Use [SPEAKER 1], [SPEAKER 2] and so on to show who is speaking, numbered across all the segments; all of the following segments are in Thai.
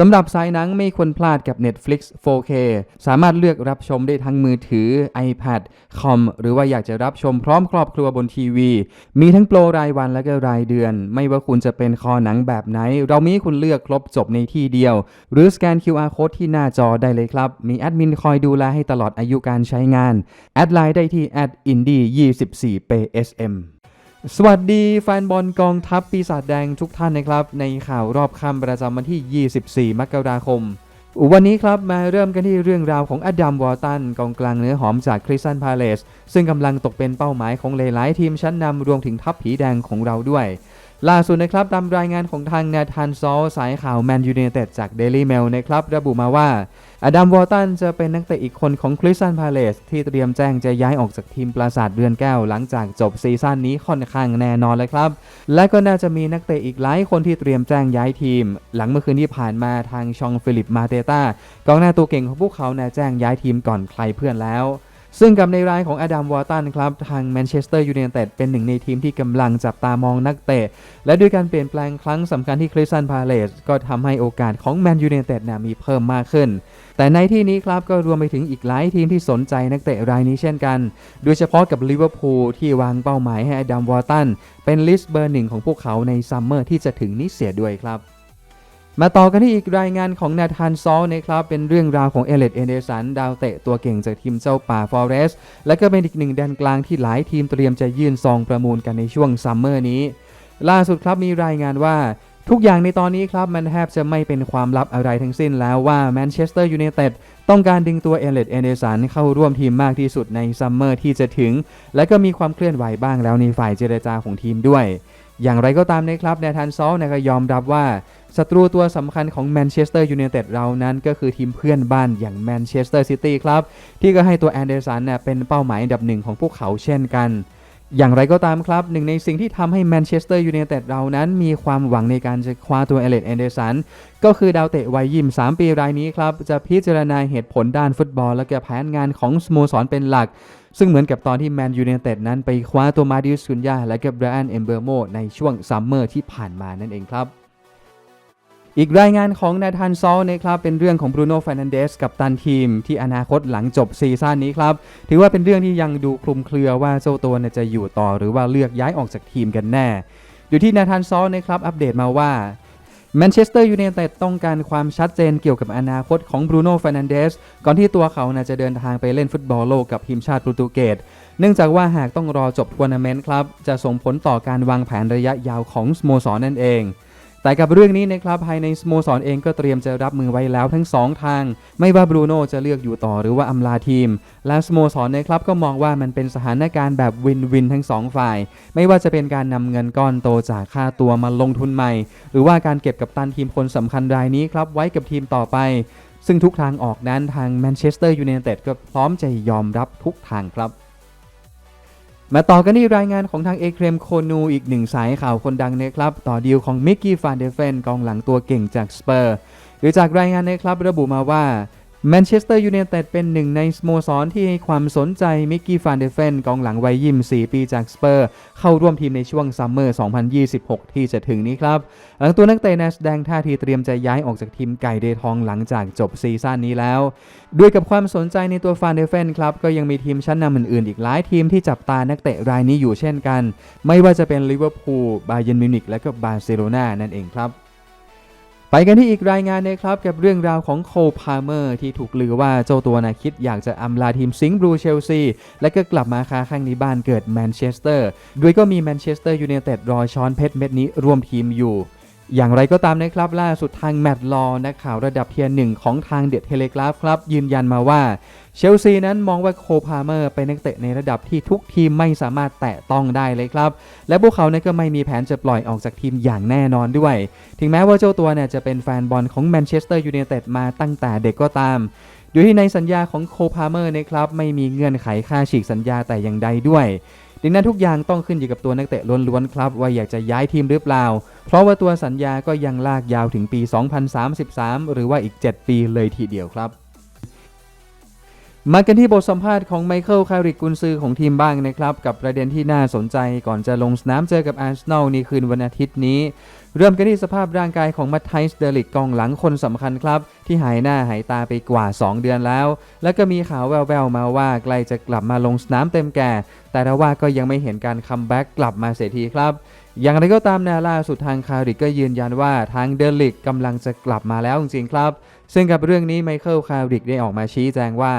[SPEAKER 1] สำหรับสายหนังไม่ควรพลาดกับ Netflix 4K สามารถเลือกรับชมได้ทั้งมือถือ iPad คอม หรือว่าอยากจะรับชมพร้อมครอบครัวบนทีวี มีทั้งโปรรายวันและก็รายเดือน ไม่ว่าคุณจะเป็นคอหนังแบบไหน เรามีคุณเลือกครบจบในที่เดียว หรือสแกน QR Code ที่หน้าจอได้เลยครับ มีแอดมินคอยดูแลให้ตลอดอายุการใช้งาน แอดไลน์ได้ที่ @indie24psm สวัสดีแฟนบอลกองทัพปีศาจแดงทุกท่านนะครับ ในข่าวรอบค่ำประจำวันที่ 24 มกราคม วันนี้ครับมาเริ่มกันที่เรื่องราวของอดัมวอลตันกองกลางเนื้อหอมจากคริสตันพาเลสซึ่งกำลังตกเป็นเป้าหมายของหลายๆทีมชั้นนำรวมถึงทัพผีแดงของเราด้วย ล่าสุดนะครับตามรายงานของทางนาธานซอลสายข่าวแมนยู i นเต็ดจากเดลี่เมลนะครับ ระบุมาว่าอดัมวอร์ตันจะเป็นนักเตะอีกคนของคริสตันพาเลสที่เตรียมแจ้งจะย้ายออกจากทีมปราสาทเรือนแก้ว หลังจากจบซีซั่นนี้ค่อนข้างแน่นอนเลยครับ และก็น่าจะมีนักเตะอีกหลายคนที่เตรียมแจ้งย้ายทีม หลังเมื่อคืนที่ผ่านมาทางชองฟิลิปมาเตตากองหน้าตัวเก่งของพวกเขาแน่แจ้งย้ายทีมก่อนใครเพื่อนแล้ว ซึ่งกับในรายของอดัมวอร์ตันครับ ทางแมนเชสเตอร์ยูไนเต็ดเป็นหนึ่งในทีมที่กำลังจับตามองนักเตะ และด้วยการเปลี่ยนแปลงครั้งสำคัญที่คริสตันพาเลสก็ทำให้โอกาสของแมนยูไนเต็ดมีเพิ่มมากขึ้น แต่ในที่นี้ครับก็รวมไปถึงอีกหลายทีมที่สนใจนักเตะรายนี้เช่นกัน โดยเฉพาะกับลิเวอร์พูลที่วางเป้าหมายให้อดัมวอร์ตันเป็นลิสต์เบอร์หนึ่งของพวกเขาในซัมเมอร์ที่จะถึงนี้เสียด้วยครับ มาต่อกันที่อีกรายงานของนาธานซอลนะครับ เป็นเรื่องราวของเอเลตเอเดสัน ดาวเตะตัวเก่งจากทีมเจ้าป่าฟอเรสต์และก็เป็นอีกหนึ่งแดนกลางที่หลายทีมเตรียมจะยื่นซองประมูลกันในช่วงซัมเมอร์นี้ ล่าสุดครับมีรายงานว่าทุกอย่างในตอนนี้ครับ มันแทบจะไม่เป็นความลับอะไรทั้งสิ้นแล้วว่าแมนเชสเตอร์ยูไนเต็ดต้องการดึงตัวเอเลตเอเดสันเข้าร่วมทีมมากที่สุดในซัมเมอร์ที่จะถึง และก็มีความเคลื่อนไหวบ้างแล้วในฝ่ายเจรจาของทีมด้วย อย่างไรก็ตามนะครับในทันซอลนะก็ยอมรับว่า ศัตรูตัวสำคัญของแมนเชสเตอร์ยูไนเต็ดเรานั้นก็คือทีมเพื่อนบ้านอย่างแมนเชสเตอร์ซิตี้ครับ ที่ก็ให้ตัวแอนเดอร์สันเน่ยเป็นเป้าหมายอันดับหนึ่งของพวกเขาเช่นกันอย่างไรก็ตามครับหนึ่งในสิ่งที่ทำให้แมนเชสเตอร์ยูไนเต็ดเรานั้นมีความหวังในการจะคว้าตัวเอเลตแอนเดอร์สัน ก็คือดาวเตะวัยยิม3ปีรายนี้ครับ จะพิจารณาเหตุผลด้านฟุตบอล และก็แผนงานของสโมสรเป็นหลัก ซึ่งเหมือนกับตอนที่แมนยูไนเต็ดนั้นไปคว้าตัวมาดิอุสคุนยาและก็ไบรอันเอมเบอร์โมในช่วงซัมเมอร์ที่ผ่านมานั่นเองครับ อีกรายงานของนาธานซอลนะครับเป็นเรื่องของบรูโน่ฟ r นันเดสกับตันทีม ที่อนาคตหลังจบซีซั่นนี้ครับ ถือว่าเป็นเรื่องที่ยังดูคลุมเครือว่าเจ้าตัวจะอยู่ต่อหรือว่าเลือกย้ายออกจากทีมกันแน่ อยู่ที่นาธานซอลนะครับอัปเดตมาว่าแมนเชสเตอร์ยูไนเต็ดต้องการความชัดเจนเกี่ยวกับอนาคตของบรูโน่ฟ r นันเดสก่อนที่ตัวเขาน่ะจะเดินทางไปเล่นฟุตบอลโลกกับทีมชาติโปรตุเกสเนื่องจากว่าหากต้องรอจบทัวร์นาเมนต์ครับจะส่งผลต่อการวางแผนระยะยาวของสโมสรนั่นเอง แต่กับเรื่องนี้นะครับภายในสโมสรเองก็เตรียมจะรับมือไว้แล้วทั้ง 2 ทาง ไม่ว่าบรูโน่จะเลือกอยู่ต่อหรือว่าอำลาทีม และสโมสรนะครับก็มองว่ามันเป็นสถานการณ์แบบวินวินทั้ง 2 ฝ่าย ไม่ว่าจะเป็นการนำเงินก้อนโตจากค่าตัวมาลงทุนใหม่ หรือว่าการเก็บกับตันทีมคนสำคัญรายนี้ครับไว้กับทีมต่อไป ซึ่งทุกทางออกนั้นทางแมนเชสเตอร์ยูไนเต็ดก็พร้อมจะยอมรับทุกทางครับ มาต่อกันที่รายงานของทางเอเครมโคนูอีกหนึ่งสายข่าวคนดังนะครับ ต่อดีลของมิกกี้ฟานเดเฟนกองหลังตัวเก่งจากสเปอร์หรือจากรายงานนะครับระบุมาว่า แมนเชสเตอร์ยูไนเต็ดเป็นหนึ่งในสโมสรที่ให้ความสนใจมิกกี้ฟานเดเฟนกองหลังวัยยิม4ปีจากสเปอร์ เข้าร่วมทีมในช่วงซัมเมอร์ 2026 ที่จะถึงนี้ครับหลังตัวนักเตะแนสแดงท่าทีเตรียมจะย้ายออกจากทีมไก่เดทองหลังจากจบซีซั่นนี้แล้ว ด้วยกับความสนใจในตัวฟานเดเฟนครับ ก็ยังมีทีมชั้นนำอื่นๆ อีกหลายทีมที่จับตานักเตะรายนี้อยู่เช่นกัน ไม่ว่าจะเป็นลิเวอร์พูลบาเยร์นมิวนิกและก็บาร์เซโลนานั่นเองครับ ไปกันที่อีกรายงานนะครับกับเรื่องราวของโคพาเมอร์ที่ถูกลือว่าเจ้าตัวนะคิดอยากจะอำลาทีมซิงห์บลูเชลซีและก็กลับมาค้าแข้งในบ้านเกิดแมนเชสเตอร์ โดยก็มีแมนเชสเตอร์ยูไนเต็ดรอช้อนเพชรเม็ดนี้ร่วมทีมอยู่ อย่างไรก็ตามนะครับล่าสุดทางแมตต์ลอนักข่าวระดับเทียร์หนึ่งของทางเด e เทเลกราฟครับยืนยันมาว่าเชลซีนั้นมองว่าโคพาเมอร์เป็นนักเตะในระดับที่ทุกทีมไม่สามารถแตะต้องได้เลยครับ และพวกเขาเนี่ยก็ไม่มีแผนจะปล่อยออกจากทีมอย่างแน่นอนด้วย ถึงแม้ว่าเจ้าตัวเนี่ยจะเป็นแฟนบอลของแมนเชสเตอร์ยูไนเต็ดมาตั้งแต่เด็กก็ตามโดยที่ในสัญญาของโคพาเมอร์นะครับไม่มีเงื่อนไขค่าฉีกสัญญาแต่อย่างใดด้วย ดังนั้นทุกอย่างต้องขึ้นอยู่กับตัวนักเตะล้วนๆครับ ว่าอยากจะย้ายทีมหรือเปล่า เพราะว่าตัวสัญญาก็ยังลากยาวถึงปี 2033 หรือว่าอีก 7 ปีเลยทีเดียวครับมากันที่บทสัมภาษณ์ของไมเคิลคาริกกุนซือของทีมบ้างนะครับ กับประเด็นที่น่าสนใจก่อนจะลงสนามเจอกับอาร์เซนอลในคืนวันอาทิตย์นี้ เริ่มกันที่สภาพร่างกายของมัตไทส์เดลิกกองหลังคนสำคัญครับ ที่หายหน้าหายตาไปกว่า 2 เดือนแล้ว แล้วก็มีข่าวแว่วๆมาว่าใกล้จะกลับมาลงสนามเต็มแก่ แต่ละว่าก็ยังไม่เห็นการคัมแบ็กกลับมาเสียทีครับอย่างไรก็ตามแนล่าสุดทางคาริกก็ยืนยันว่าทางเดลิกกำลังจะกลับมาแล้วจริงๆครับ ซึ่งกับเรื่องนี้ไมเคิลคาริกได้ออกมาชี้แจงว่า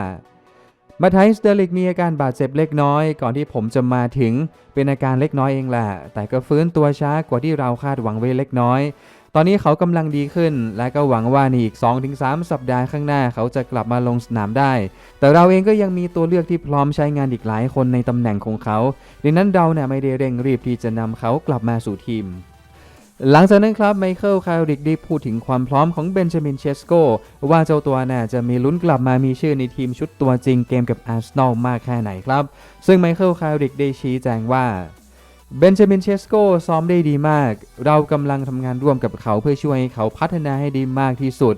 [SPEAKER 1] มาไทส์เดลิกมีอาการบาดเจ็บเล็กน้อย ก่อนที่ผมจะมาถึงเป็นอาการเล็กน้อยเองแหละ แต่ก็ฟื้นตัวช้ากว่าที่เราคาดหวังไว้เล็กน้อย ตอนนี้เขากำลังดีขึ้น และก็หวังว่าในอีก 2-3 สัปดาห์ข้างหน้าเขาจะกลับมาลงสนามได้ แต่เราเองก็ยังมีตัวเลือกที่พร้อมใช้งานอีกหลายคนในตำแหน่งของเขา ดังนั้นเราเนี่ยไม่ได้เร่งรีบที่จะนำเขากลับมาสู่ทีมหลังจากนั้นครับไมเคิลคาริกได้พูดถึงความพร้อมของเบนจามินเชสโกว่าเจ้าตัวน่ะจะมีลุ้นกลับมามีชื่อในทีมชุดตัวจริงเกมกับอาร์เซนอลมากแค่ไหนครับ ซึ่งไมเคิลคาริกได้ชี้แจงว่า เบนจามินเชสโกซ้อมได้ดีมาก เรากำลังทำงานร่วมกับเขาเพื่อช่วยให้เขาพัฒนาให้ดีมากที่สุด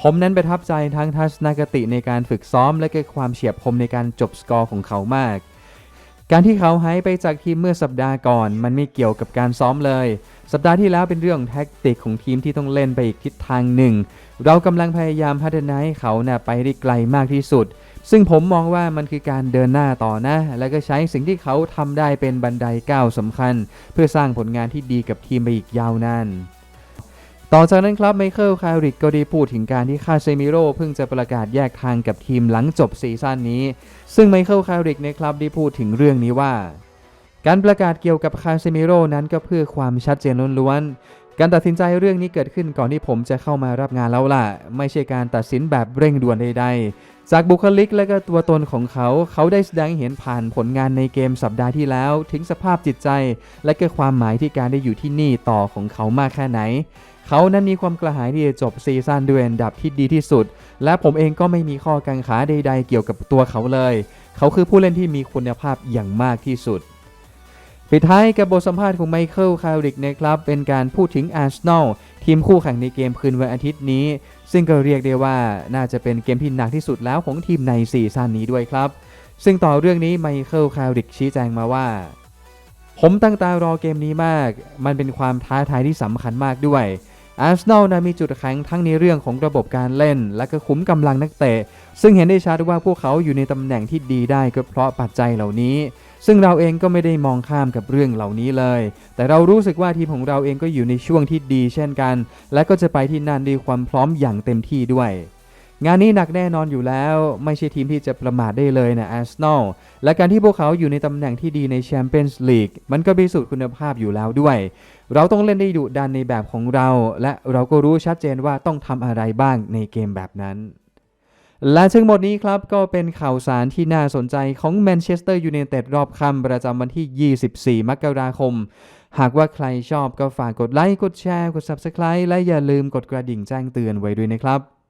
[SPEAKER 1] ผมนั้นประทับใจทั้งทัศนคติในการฝึกซ้อมและก็ความเฉียบคมในการจบสกอร์ของเขามาก การที่เขาหายไปจากทีมเมื่อสัปดาห์ก่อน มันไม่เกี่ยวกับการซ้อมเลย สัปดาห์ที่แล้วเป็นเรื่องของแท็กติกของทีมที่ต้องเล่นไปอีกทิศทางหนึ่ง เรากำลังพยายามพัฒนาให้เขาน่ะไปได้ไกลมากที่สุด ซึ่งผมมองว่ามันคือการเดินหน้าต่อนะ และก็ใช้สิ่งที่เขาทำได้เป็นบันไดก้าวสำคัญ เพื่อสร้างผลงานที่ดีกับทีมไปอีกยาวนานต่อจากนั้นครับไมเคิลคาริกก็ได้พูดถึงการที่คาเซมิโร่เพิ่งจะประกาศแยกทางกับทีมหลังจบซีซั่นนี้ ซึ่งไมเคิลคาริกนะครับได้พูดถึงเรื่องนี้ว่า การประกาศเกี่ยวกับคาเซมิโร่นั้นก็เพื่อความชัดเจนล้วนๆ การตัดสินใจเรื่องนี้เกิดขึ้นก่อนที่ผมจะเข้ามารับงานแล้วล่ะ ไม่ใช่การตัดสินแบบเร่งด่วนใดๆ จากบุคลิกและก็ตัวตนของเขา เขาได้แสดงให้เห็นผ่านผลงานในเกมสัปดาห์ที่แล้ว ถึงสภาพจิตใจ และก็ความหมายที่การได้อยู่ที่นี่ต่อของเขามากแค่ไหน เขานั้นมีความกระหายที่จะจบซีซั่นด้วยอันดับที่ดีที่สุด และผมเองก็ไม่มีข้อกังขาใด ๆ เกี่ยวกับตัวเขาเลย เขาคือผู้เล่นที่มีคุณภาพอย่างมากที่สุด ปิดท้ายกับบทสัมภาษณ์ของไมเคิลคาริกนะครับ เป็นการพูดถึงอาร์เซนอลทีมคู่แข่งในเกมคืนวันอาทิตย์นี้ ซึ่งก็เรียกได้ว่าน่าจะเป็นเกมที่หนักที่สุดแล้วของทีมในซีซั่นนี้ด้วยครับ ซึ่งต่อเรื่องนี้ไมเคิลคาริกชี้แจงมาว่า ผมตั้งตารอเกมนี้มาก มันเป็นความท้าทายที่สำคัญมากด้วยอาร์เซนอลนะมีจุดแข็งทั้งในเรื่องของระบบการเล่น และก็คุ้มกำลังนักเตะ ซึ่งเห็นได้ชัดว่าพวกเขาอยู่ในตำแหน่งที่ดีได้ก็เพราะปัจจัยเหล่านี้ ซึ่งเราเองก็ไม่ได้มองข้ามกับเรื่องเหล่านี้เลย แต่เรารู้สึกว่าทีมของเราเองก็อยู่ในช่วงที่ดีเช่นกัน และก็จะไปที่นั่นด้วยความพร้อมอย่างเต็มที่ด้วย งานนี้หนักแน่นอนอยู่แล้ว ไม่ใช่ทีมที่จะประมาทได้เลยนะอาร์เซนอล และการที่พวกเขาอยู่ในตำแหน่งที่ดีในแชมเปี้ยนส์ลีกมันก็พิสูจน์คุณภาพอยู่แล้วด้วย เราต้องเล่นได้ดุดันในแบบของเรา และเราก็รู้ชัดเจนว่าต้องทำอะไรบ้างในเกมแบบนั้น และทั้งหมดนี้ครับ ก็เป็นข่าวสารที่น่าสนใจของแมนเชสเตอร์ยูไนเต็ดรอบค่ำประจำวันที่ 24 มกราคม หากว่าใครชอบก็ฝากกดไลค์ กดแชร์ กด Subscribe และอย่าลืมกดกระดิ่งแจ้งเตือนไว้ด้วยนะครับ